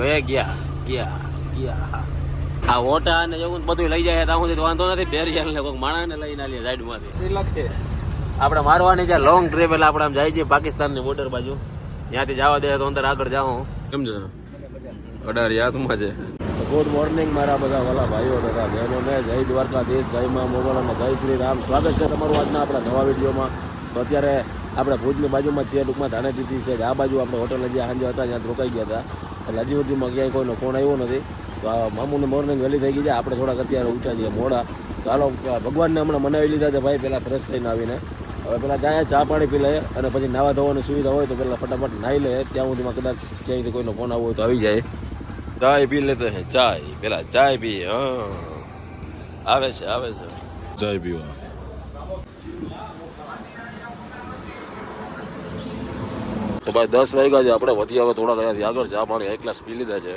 હવે ગયા ગયા ગયા. આ ઓટા અને એવું બધું લઈ જાય ત્યાં સુધી વાંધો નથી. બેરિયલ ને કોઈ માણસને લઈને આલીએ સાઈડમાંથી. તિલક છે. આપણે મારવાની છે લોંગ ટ્રીપ એટલે આપણે આમ જાય છે પાકિસ્તાનની બોર્ડર બાજુ. ત્યાંથી જવા દે તો અંદર આગળ જાઉં કેમ છે? અઢાર યાદમાં છે. ગુડ મોર્નિંગ મારા બધા વાલા ભાઈઓ તથા બહેનોને જય દ્વારકાધીશ જય મા મોગલ અને જય શ્રી રામ. સ્વાગત છે તમારું આજના આપણા નવા વિડીયોમાં. તો અત્યારે આપણે ભુજની બાજુમાં છીએ ટૂંકમાં ધાનેટીથી છે. કે આ બાજુ આપણે હોટલ જે સાંજે હતા ત્યાં રોકાઈ ગયા હતા. એટલે હજી સુધીમાં ક્યાંય કોઈનો ફોન આવ્યો નથી. તો આ મામુને મોર્નિંગ વહેલી થઈ ગઈ છે. આપણે થોડાક અત્યારે ઉઠ્યા છીએ મોડા. તો ચાલો ભગવાનને હમણાં મનાવી લીધા છે ભાઈ પહેલાં ફ્રેશ થઈને આવીને. હવે પહેલાં જાય ચા પાણી પી લે અને પછી નાવા ધોવાની સુવિધા હોય તો પહેલાં ફટાફટ નાહી લે. ત્યાં સુધીમાં કદાચ ક્યાંયથી કોઈનો ફોન આવવો હોય તો આવી જાય. ચાય પી લેતે હે ચાય. પેલા ચાય પી હા. આવે છે આવે છે. ચાય પીવા. તો ભાઈ દસ વાગ્યા છે આપણે વધી હવે થોડા અહીંયાથી આગળ ચા પાણી એક ગ્લાસ પી લીધા છે.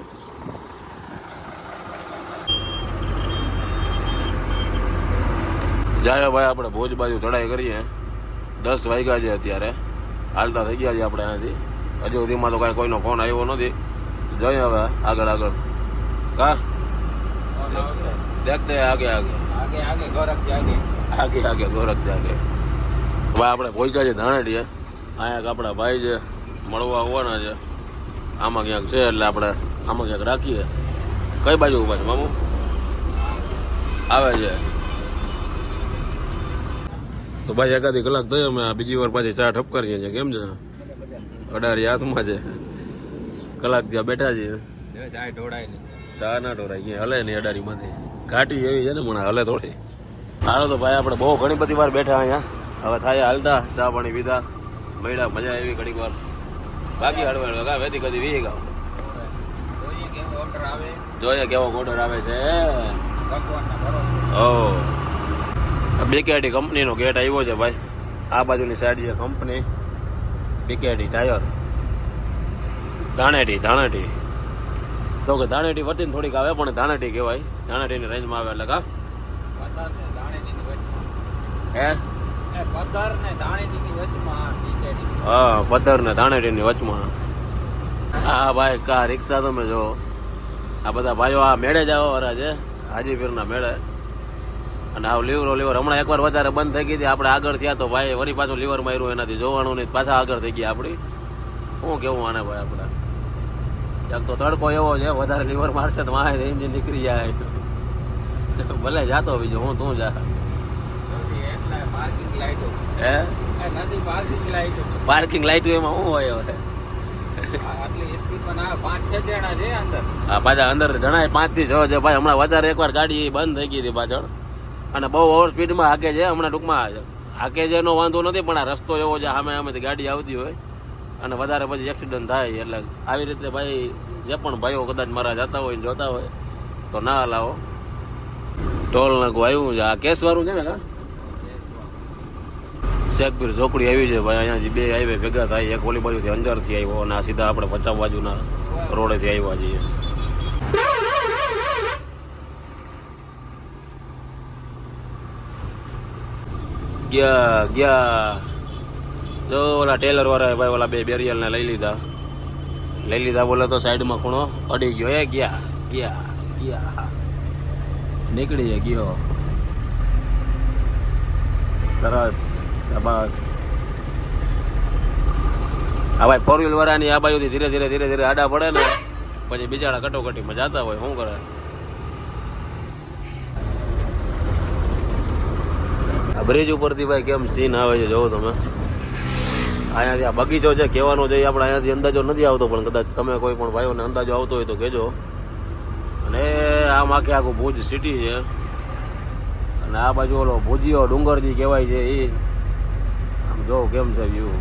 જાય ભાઈ આપણે ભોજ બાજુ ચડાઈ કરીએ. દસ વાગ્યા છે અત્યારે. હાલતા થઈ ગયા છે આપણે અહીંયાથી. હજુ સુધીમાં તો કાંઈ કોઈનો ફોન આવ્યો નથી. જઈએ હવે આગળ આગળ. કા? દેખતે આગે આગે. આગે આગે ગોરખ આગે. આગે આગે ગોરખ જાગે ભાઈ આપણે પહોંચ્યા છે ધાણેટીએ અહીંયા આપણા ભાઈ છે. મળવા આવવાના છે. આમાં ક્યાંક છે એટલે આપણે આમાં ક્યાંક રાખીએ. કઈ બાજુ ઊભા છે મામુ? આવે છે. તો ભાઈ એકાદી કલાક થયો અમે બીજી વાર પાછી ચા ઠપકારીએ છીએ. કેમ છે? અઢારી હાથમાં છે. કલાક ત્યાં બેઠા છીએ. ચા ઢોળાય ચા ના ઢોળાય ક્યાંય હલે નહીં અડારીમાંથી. ઘાટી એવી છે ને મને હલે થોડી. હાલો તો ભાઈ આપણે બહુ ઘણી બધી વાર બેઠા અહીંયા. હવે થાય હાલતા ચા પાણી પીધા. મળ્યા મજા આવી ઘડીક વાર. બાકી હળવે હળવે કા વેતી કદી વી ગાવ જોઈએ કેવો ઓર્ડર આવે છે. ઓ બીકેડી કંપનીનો ગેટ આવ્યો છે ભાઈ. આ બાજુની સાઈડ છે company. BKD tyre Dhaneti Dhaneti. તો કે ધાણેટી વર્તીને થોડીક આવે, પણ ધાણેટી કહેવાય. ધાણેટીની રેન્જમાં આવે એટલે કા? હે? હા પથ્થર ને ધાણેટીની વચમાં. હા, ભાઈ, કા રિક્ષા તમે જો. આ બધા ભાઈઓ આ મેળે જ આવવાના છે હાજીપીરના મેળે. અને આ લીવરો, લીવર. હમણાં એકવાર વધારે બંધ થઈ ગઈ હતી. આપણે આગળ થયા તો ભાઈ વળી પાછું લીવર માર્યું એનાથી. જોવાનું નહીં, પાછા આગળ થઈ ગયા આપણી. શું કેવું આને ભાઈ આપણે? ક્યાંક તો તડકો એવો છે, વધારે લીવર મારશે તો મારે એન્જિન નીકળી જાય. ભલે જાતો બીજો, હું તું જા નથી એટલે પાર્કિંગ લાઈટો હે? પાર્કિંગ લાઈટો એમાં શું હોય હવે? અંદર પાછા અંદર જણાય પાંચ છ છે. ભાઈ, હમણાં વધારે એકવાર ગાડી બંધ થઈ ગઈ હતી પાછળ. અને બહુ ઓવર સ્પીડમાં હાકે છે, હમણાં ટૂંકમાં હાકે છે. એનો વાંધો નથી, પણ આ રસ્તો એવો છે સામે સામેથી ગાડી આવતી હોય. અને વધારે પછી એક્સિડન્ટ થાય, એટલે આવી રીતે ભાઈ, જે પણ ભાઈઓ કદાચ મારા જતા હોય જોતા હોય, તો ના હલાવો. ટોલ નાખું આવ્યું છે. આ કેસ વાળું છે ને શેખપીર ચોકડી આવી છે ભાઈ અહીંયા બે હાઈવે ભેગા થાય, એક ઓલી બાજુથી અંદરથી આવ્યો અને આ સીધા આપણે પચાસ બાજુના રોડેથી આવ્યા છીએ. ગયા ગયા. જો ઓલા ટેલર વાળા ભાઈ ઓલા બે બેરિયલ ને લઈ લીધા. લઈ લીધા બોલે તો સાઈડમાં ખૂણો અડી ગયો એ ગયા ગયા ગયા. નીકળી ગયો. સરસ. શાબાશ. હા ભાઈ ફોર વ્હીલ વાળાની આ બાજુથી ધીરે ધીરે ધીરે ધીરે આડા પડે ને, પછી બિચારા કટોકટીમાં જતા હોય, શું કરે? આ બ્રિજ ઉપરથી ભાઈ કેમ સીન આવે છે, જોવો તમે. અહીંયાથી આ બગીચો છે, કહેવાનો છે આપણે અહીંયાથી અંદાજો નથી આવતો, પણ કદાચ તમે કોઈ પણ ભાઈઓને અંદાજો આવતો હોય તો કહેજો. અને આમ આખે આખું ભુજ સિટી છે. અને આ બાજુ ઓલો ભુજીયો ડુંગર જે કહેવાય છે એ જો, કેમ છે વ્યૂ?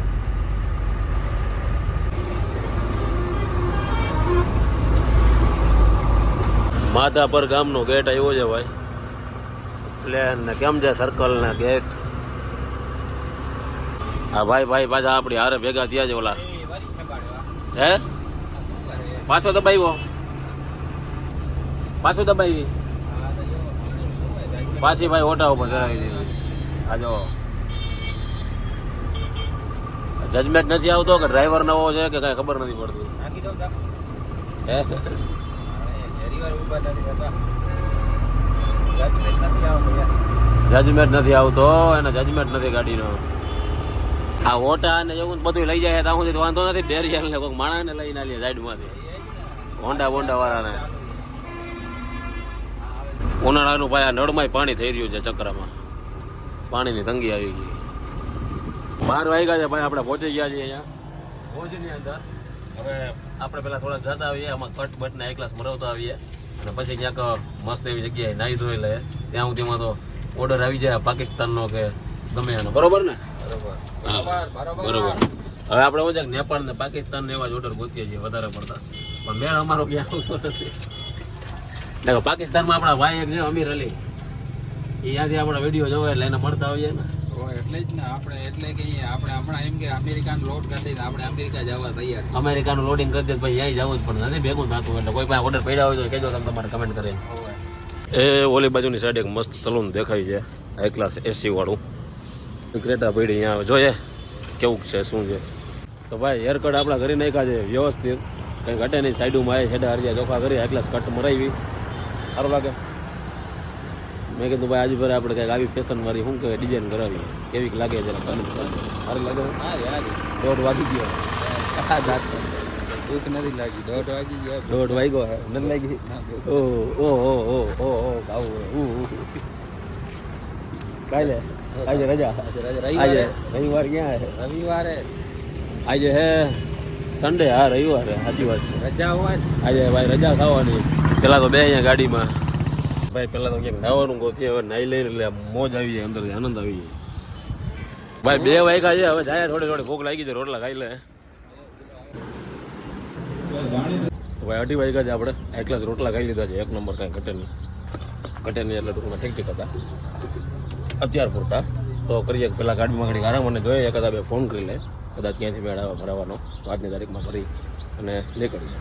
માધાપર ગામનો ગેટ આવ્યો છે ભાઈ. પ્લેન ને કેમ છે સર્કલ ના ગેટ હા ભાઈ ભાઈ પાછા આપણી હારે ભેગા થયા છે ઓલા. હે? પાછો દબાવ્યો? પાછો દબાવી? પાછી ભાઈ ઓટા ઉપર ચડાવી દીધી. આ જો. જજમેન્ટ નથી આવતો કે ડ્રાઈવર નવો છે કે કઈ ખબર નથી પડતી. હે. જજમેન્ટ નથી આવતો એને જજમેન્ટ નથી ગાડીનો આ ઓટા ને એવું બધું લઈ જાય ત્યાં સુધી વાંધો નથી. બેરિયર ને કોઈક માણસને લઈને આલીએ સાઈડમાંથી. હોન્ડા બોન્ડા વાળાને. ઉનાળાનું ભાઈ આ નળમાંય પાણી થઈ રહ્યું છે ચક્રમાં. પાણીની તંગી આવી ગઈ. બાર વાગ્યા છે ભાઈ આપણે પહોંચી ગયા છીએ અહીંયા. ભોજની અંદર. હવે આપણે પેલા થોડાક જતા આવીએ આમાં કટ બટને એક ગ્લાસ મરાવતા આવીએ. અને પછી ક્યાંક મસ્ત એવી જગ્યાએ નાહી ધોઈ લે. ત્યાં સુધીમાં તો ઓર્ડર આવી જાય પાકિસ્તાનનો કે ગમે એનો. બરોબર ને? બરોબર. બરોબર બરોબર. હવે આપણે શું છે નેપાળ ને પાકિસ્તાન ને એવા જ ઓર્ડર ગોતીએ છીએ વધારે પડતા. પણ મેળ અમારો ક્યાં આવતો નથી. દેખો પાકિસ્તાનમાં આપણા ભાઈ એક છે અમીર અલી. એ ત્યાંથી આપણા વીડિયો જોવે એટલે એને મળતા આવીએ ને. એટલે જ ને આપણે એટલે કે આપણે હમણાં એમ કે અમેરિકાને લોડ કરી દઈને આપણે અમેરિકા જવા તૈયાર અમેરિકાનું લોડિંગ કરી દે ભાઈ અહીં જવું જ પણ નથી ભેગું થતું એટલે કોઈ પાસે ઓર્ડર પડ્યા હોય તો કહેજો તમે તમારે કમેન્ટ કરીને. એ ઓલી બાજુની સાઈડ એક મસ્ત સલૂન દેખાય છે હાઈ ક્લાસ એસી વાળું. ક્રેટા પડી અહીંયા જોઈએ કેવું છે શું છે. તો ભાઈ હેરકટ આપણા ઘરે નાખ્યા છે વ્યવસ્થિત. કંઈ ઘટે નહીં સાઈડમાં આવે છેડા હરિયા ચોખા કરી હાઈ ક્લાસ કટ મરાવી. સારું લાગે. મેં કીધું ભાઈ આજે ફરે આપણે કંઈક આવી ફેશન વાળી શું કહેવાય ડિઝાઇન કરાવી કેવી લાગે જરા સારી લાગે દોઢ વાગી ગયો. આ દાંત ભૂખ નથી લાગી. દોઢ વાગી ગયો. દોઢ વાગ્યો હે. નથી લાગી? ઓ ઓ ઓ ઓ ઓ ઓ ગાવું કાલે? આજે રજા? આજે રવિવાર? ક્યાં હે? રવિવારે. આજે હે સન્ડે હા રવિવાર. સાચી વાત છે. રજા હોય આજે ભાઈ રજા ખાવાની પેલા તો બે અહીંયા ગાડીમાં. ભાઈ પેલા તો ક્યાંક નાવાનું ગોતી હવે નાઈ લઈને એટલે મોજ આવી જાય અંદરથી આનંદ આવી જાય. ભાઈ, બે વાગ્યા છે, હવે જાય થોડી થોડી ભૂખ લાગી છે, રોટલા ખાઈ લે. ભાઈ, અઢી વાગ્યા છે આપણે, એક ગ્લાસ રોટલા ખાઈ લીધા છે, એક નંબર કાંઈ ઘટે નહીં. ઘટે નહીં એટલે ટૂંકમાં ઠીક ઠીક હતા. અત્યાર પૂરતા. તો કરીએ પહેલાં ગાડીમાં ઘડી આરામ અને જોઈએ કદાચ બે ફોન કરી લે. કદાચ ક્યાંથી મેળ આવે, ભરાવાનો. આજની તારીખમાં ભરી અને નીકળીએ.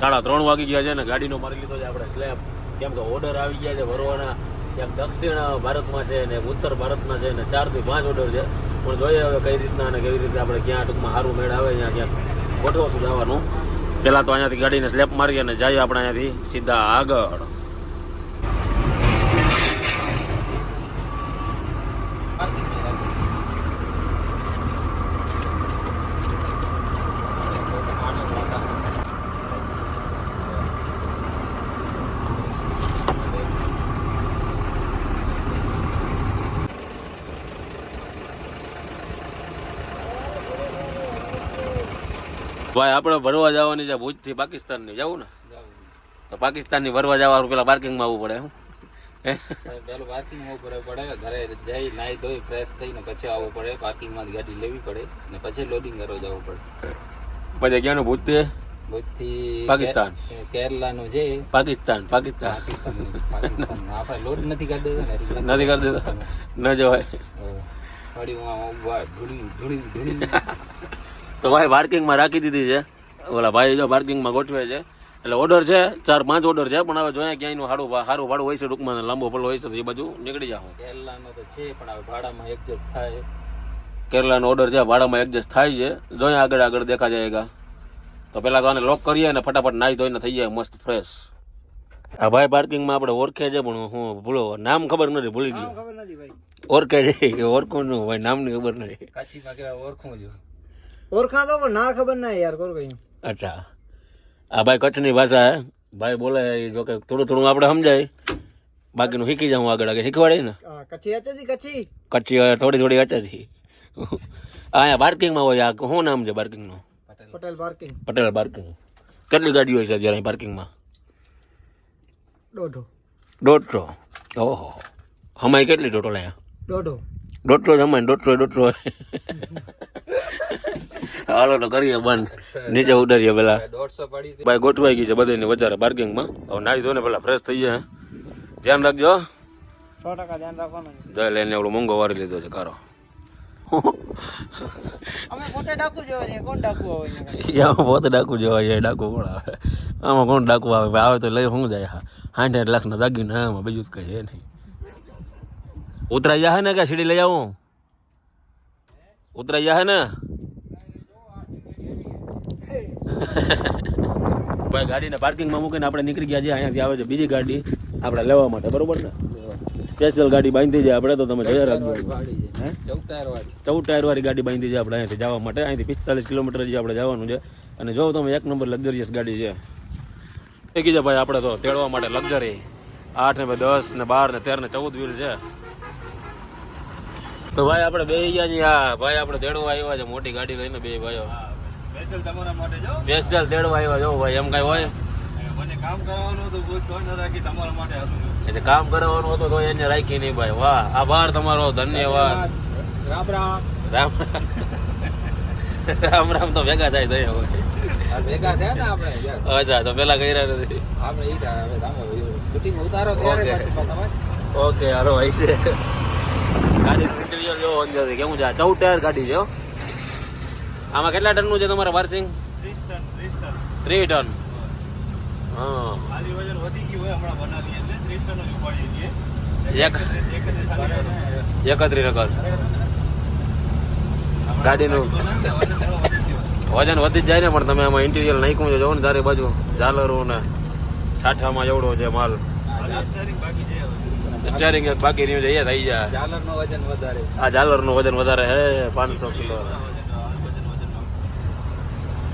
સાડા ત્રણ વાગી ગયા છે ને, ગાડીનો મારી લીધો છે આપણે, સ્લેબ. કેમ કે ઓર્ડર આવી ગયા છે ભરવાના ક્યાંક દક્ષિણ ભારતમાં છે ને ઉત્તર ભારતમાં છે ને ચારથી પાંચ ઓર્ડર છે. પણ જોઈએ હવે કઈ રીતના અને કેવી રીતે આપણે ક્યાં ટૂંકમાં સારું મેળ આવે ત્યાં ક્યાંક ગોઠવશું જવાનું. પહેલાં તો અહીંયાથી ગાડીને સ્લેપ મારીએ અને જઈએ આપણે અહીંયાથી સીધા આગળ. ભાઈ આપણે ભરવા જવાની છે ભુજથી પાકિસ્તાનની. જવું ને? તો પાકિસ્તાનની ભરવા જવાનું પેલા પાર્કિંગમાં આવવું પડે હું? પેલું પાર્કિંગ ઉપર પડે ઘરે જઈ નાઈ ધોઈ ફ્રેશ થઈને પછી આવવું પડે. પાર્કિંગમાં ગાડી લેવી પડે ને પછી લોડિંગ કરવા જવું પડે. પછી ક્યાંનું? છે ભૂતથી પાકિસ્તાન. કેરલાનું છે પાકિસ્તાન પાકિસ્તાન. આપણે લોડ નથી કરી દેતા નથી કરી દેતા. ન જવાય. વળી ધૂળી ધૂણી ધૂણી તો ભાઈ પાર્કિંગમાં રાખી દીધી છે. ઓલા ભાઈ જો પાર્કિંગમાં ગોઠવે છે. એટલે ઓર્ડર છે ચાર પાંચ ઓર્ડર છે પણ હવે જોઈએ ક્યાંયનું સારું સારું ભાડું હોય છે ટૂંકમાં લાંબો પલ્લો હોય છે તો એ બાજુ નીકળી જાવ કેરલાનો તો છે પણ હવે ભાડામાં એડજસ્ટ થાય. કેરલાનો ઓર્ડર છે ભાડામાં એડજસ્ટ થાય છે. જોઈએ આગળ આગળ દેખા જાયગા તો પહેલાં તો આને લોક કરીએ ને ફટાફટ નાહી ધોઈને થઈ જાય મસ્ત ફ્રેશ આ ભાઈ પાર્કિંગમાં આપણે ઓળખે છે પણ હું ભૂલો નામ ખબર નથી ભૂલી ગયું. ઓળખે છે કે ઓળખું નું ભાઈ નામની ખબર નથી. કાચીમાં કેવા ઓળખું છું ઓળખા તો પણ ના ખબર ના યાર કોર કઈ. અચ્છા. આ ભાઈ કચ્છની ભાષા હે. ભાઈ બોલે જો કે થોડું થોડું આપણે સમજાય. બાકીનું શીખી જાઉં આગળ આગળ શીખવાડે ને. કચ્છી હતી કચ્છી? કચ્છી થોડી થોડી અચેથી અહીંયા પાર્કિંગમાં હોય આ શું નામ છે પાર્કિંગનું પટેલ. પાર્કિંગ પટેલ પાર્કિંગ કેટલી ગાડીઓ છે અત્યારે પાર્કિંગમાં દોઢો દોઢસો. ઓહો. હમાય કેટલી ટોટલ અહીંયા? દોઢો દોઢસો જ હમાય દોઢસો દોઢસો હાલો તો કરીએ બંધ નીચે ઉતરીએ પેલા. ભાઈ ગોઠવાઈ ગઈ છે બધાની વધારે પાર્કિંગમાં હવે નાહી ધોઈને પેલા ફ્રેશ થઈ જાય ધ્યાન રાખજો સો ટકા ધ્યાન રાખવાનું દઈ લઈને એવડો મોંઘો વારી લીધો છે કારો અમે પોતે ડાકુ જોવા જઈએ કોણ ડાકુ આવે પોતે ડાકુ જેવા છે ડાકુ કોણ આવે આમાં કોણ ડાકુ આવે આવે તો લઈ શું જાય હા સાઠ આઠ લાખના દાગીના આમાં બીજું જ કઈ છે નહીં ઉતરાઈ જાય ને કે સીડી લઈ આવું? ઉતરાઈ જાય ને? ભાઈ ગાડીને પાર્કિંગમાં મૂકીને આપણે નીકળી ગયા છે અહીંયાથી આવે છે બીજી ગાડી આપણે લેવા માટે બરોબર ને? સ્પેશિયલ ગાડી બાંધી જાય આપણે તો તમે જયા રાખજો. ચૌદ ટાયર વાળી. ચૌદ ટાયર વાળી ગાડી બાંધી જાય આપણે અહીંયાથી જવા માટે. અહીંથી પિસ્તાલીસ કિલોમીટર જે આપણે જવાનું છે. અને જો તમે એક નંબર લક્ઝરિયસ ગાડી છે. એ કીધે ભાઈ આપણે તો તેડવા માટે લક્ઝરી. આઠ ને ભાઈ દસ ને બાર ને તેર ને ચૌદ વ્હીલ છે. તો ભાઈ આપણે બે ગયા છીએ. હા ભાઈ આપણે તેડવા આવ્યા છે. મોટી ગાડી લઈને બે ભાઈઓ. સ્પેશિયલ તેડવા આવ્યા જો ભાઈ. એમ કઈ હોય? કામ કરવાનું હતું તો એને રાખી નહીં ભાઈ. વાહ આભાર તમારો. ધન્યવાદ. રામ રામ. રામ રામ. રામ તો ભેગા થાય હોય ભેગા થયા ને આપણે અચ્છા તો પેલા કર્યા નથી. આપણે ઈ શૂટિંગ ઉતારો ઓકે. ઓકે હારો ભાઈ છે. ગાડી ઇન્ટિરિયર જો અંદરથી કેવું છે? ચૌદ ટાયર ગાડી છે આમાં કેટલા ટનનું છે તમારે પાર્સિંગ ત્રીસ ટન હા. એકત્રી નગર ગાડીનું વજન વધી જ જાય ને પણ તમે આમાં ઇન્ટિરિયર નાખ્યું છે જોવો ને ચારે બાજુ ઝાલરો ને ઠાઠામાં એવડો છે માલ. બાકી. સ્ટેરિંગ બાકી રહ્યું છે એ થઈ જાય. ઝાલર નો વજન વધારે. આ ઝાલરનું વજન વધારે હે પાંચસો કિલો.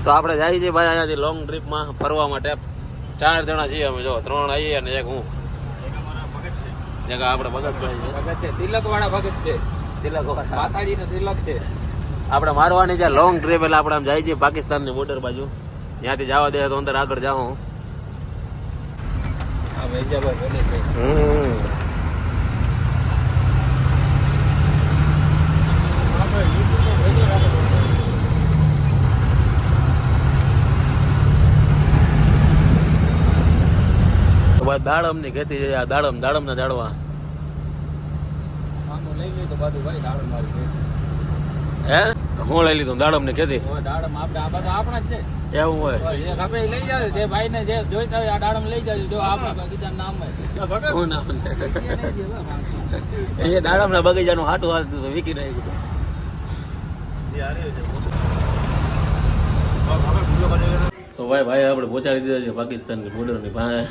તો આપણે જાય છે ભાઈ અહીંયાથી લોંગ ટ્રીપમાં ફરવા માટે. ચાર જણા છીએ અમે જો ત્રણ આવીએ અને એક હું. એક આપણે ભગતભાઈ છે. ભગત છે તિલક વાળા ભગત છે. તિલકવાળા. માતાજી નો તિલક છે. આપણે મારવાની છે લોંગ ટ્રીપ એટલે આપણે આમ જાય છીએ પાકિસ્તાનની બોર્ડર બાજુ. ત્યાંથી જવા દે તો અંદર આગળ જાઉં આ દાડમની ખેતી છે આ દાડમ દાડમના દાડમ છે હે? હું લઈ લીધું ખેતી દાડમ આપણે આ બધા આપણા જ છે. એવું હોય. તો એક આપણે લઈ જાવ જે ભાઈને જે જોઈતા હોય આ દાડમ લઈ જાવ જો આપણા બીજા નામ છે? એ દાડમના બગીચાનું હાટું હાલતું હતું વિકી નાખ્યું તો ભાઈ ભાઈ આપણે પહોંચાડી દીધા છે પાકિસ્તાનની બોર્ડરની પાસે.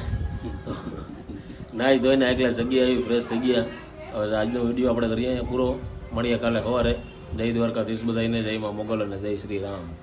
નાહી ધોઈને એકલા જગ્યા આવી ફ્રેશ થઈ ગયા. હવે આજનો વીડિયો આપણે કરીએ પૂરો. મળીએ કાલે સવારે. જય દ્વારકાધીશ બધાને જય માં મોગલ અને જય શ્રી રામ.